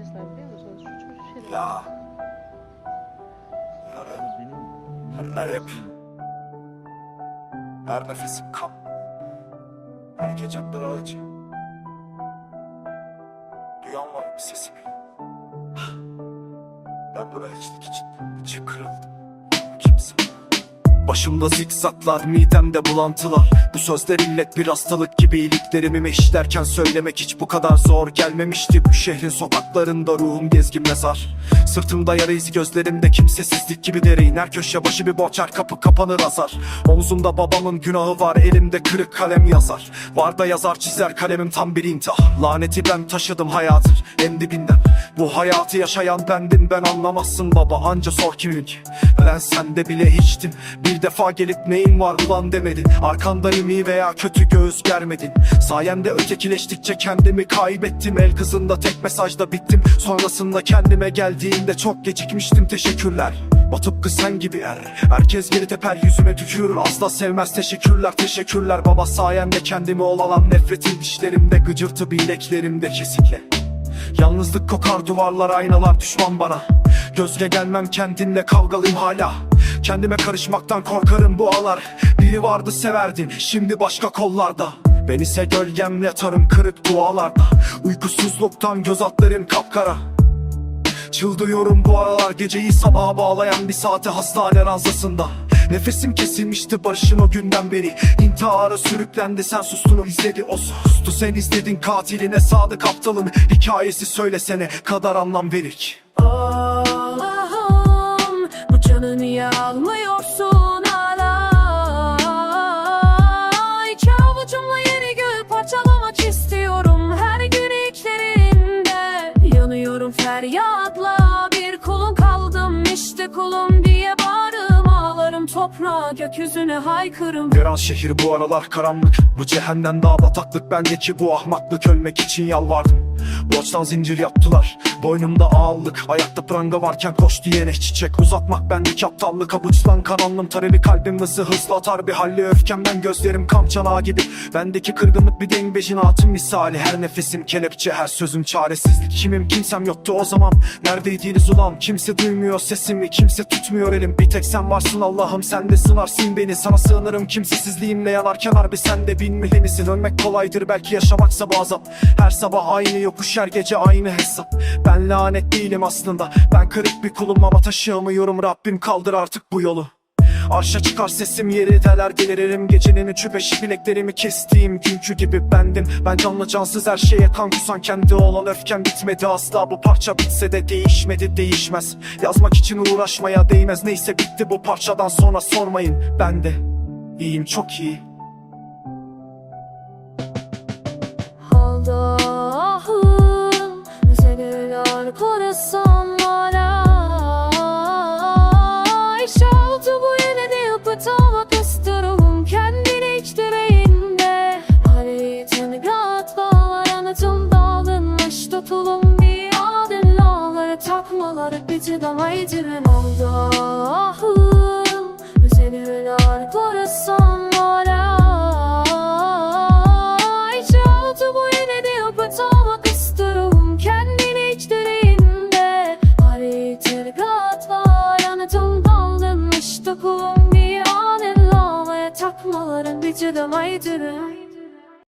kardeşler biliyor musunuz? Şu çocuk şey Ya. Benim Her hep. Her nefesim kan. Her gece bir acı. Duyan var mı sesimi? Ben bu elçilik için içim kırıldı. Kimsin? Başımda zikzaklar, midemde bulantılar. Bu sözler illet bir hastalık gibi iyiliklerimi meşlerken söylemek hiç bu kadar zor gelmemişti. Bu şehrin sokaklarında ruhum gezgin mezar. Sırtımda yara izi gözlerimde kimsesizlik gibi dereyin Her köşe başı bir borçar kapı kapanır azar. Omzumda babamın günahı var elimde kırık kalem yazar. Var da yazar çizer kalemim tam bir intihar Laneti ben taşıdım hayatın en dibinden Bu hayatı yaşayan bendim ben anlamazsın baba. Anca sor kimin ki Ben sende bile hiçtim. Bir defa gelip neyin var ulan demedin. Arkandayım iyi veya kötü göğüs germedin. Sayende ötekileştikçe kendimi kaybettim. El kızında tek mesajda bittim. Sonrasında kendime geldiğimde çok gecikmiştim. Teşekkürler. O tıpkı sen gibi er. Herkes geri teper yüzüme tükürür. Asla sevmez. Teşekkürler teşekkürler Baba. Sayende kendimi olalan nefretin dişlerimde Gıcırtı bileklerimde kesikle Yalnızlık kokar duvarlar aynalar düşman bana. Gözle gelmem kendinle kavgalıyım hala. Kendime karışmaktan korkarım bu ağlar Biri vardı severdin şimdi başka kollarda. Ben ise gölgemle yatarım kırık dualarda. Uykusuzluktan göz altlarım kapkara. Çıldırıyorum bu aralar geceyi sabaha bağlayan bir saate hastane ranzasında Nefesim kesilmişti barışın o günden beri. İntihara sürüklendi sen sustun o izledi o sustu. Sen izledin katiline sadık aptalın Hikayesi söylesene kadar anlam verir ki toprağa gökyüzüne haykırım. Gören şehir bu aralar karanlık. Bu cehennem daha bataklık. Bendeki bu ahmaklık. Ölmek için yalvardım Borçtan zincir yaptılar Boynumda ağırlık. Ayakta pranga varken koş diyene çiçek. Uzatmak bendeki aptallık. Avuçlan kanalım talebi kalbim nasıl hızlı atar Bir halli. Öfkemden gözlerim kam çanağı gibi. Bendeki kırgınlık bir dengbeşin atım misali. Her nefesim kelepçe her sözüm çaresizlik. Kimim kimsem yoktu o zaman. Neredeydiniz ulan? Kimse duymuyor sesimi Kimse tutmuyor elim. Bir tek sen varsın Allah'ım sen de sınarsın beni. Sana sığınırım kimsesizliğimle yanarken harbi sen de bilmeli misin Ölmek kolaydır belki yaşamaksa bazen Her sabah aynı yokuş her gece aynı hesap. Ben lanet değilim aslında. Ben kırık bir kulum ama taşıyamıyorum. Rabbim kaldır artık bu yolu. Arşa çıkar sesim yeri deler gelirim Gecenin üçü beşi bileklerimi kestiğim günkü gibi bendim. Ben canlı cansız her şeye kan kusan. Kendi olan öfkem bitmedi. Asla Bu parça bitse de değişmedi değişmez. Yazmak için uğraşmaya değmez. Neyse bitti bu parçadan sonra sormayın. Ben de iyiyim çok iyi Kanatım dağılmış tutulum bir adın Lağları takmaları bizi damaycının oldu ahım ah, Üzeri hülar parasam hala ah, İçaltı bu yine de yapıtamak istiyorum Kendini iç derinde Hari tergat var Yanıtım dağılmış tutulum bir adın Lağları takmaları bizi damaycının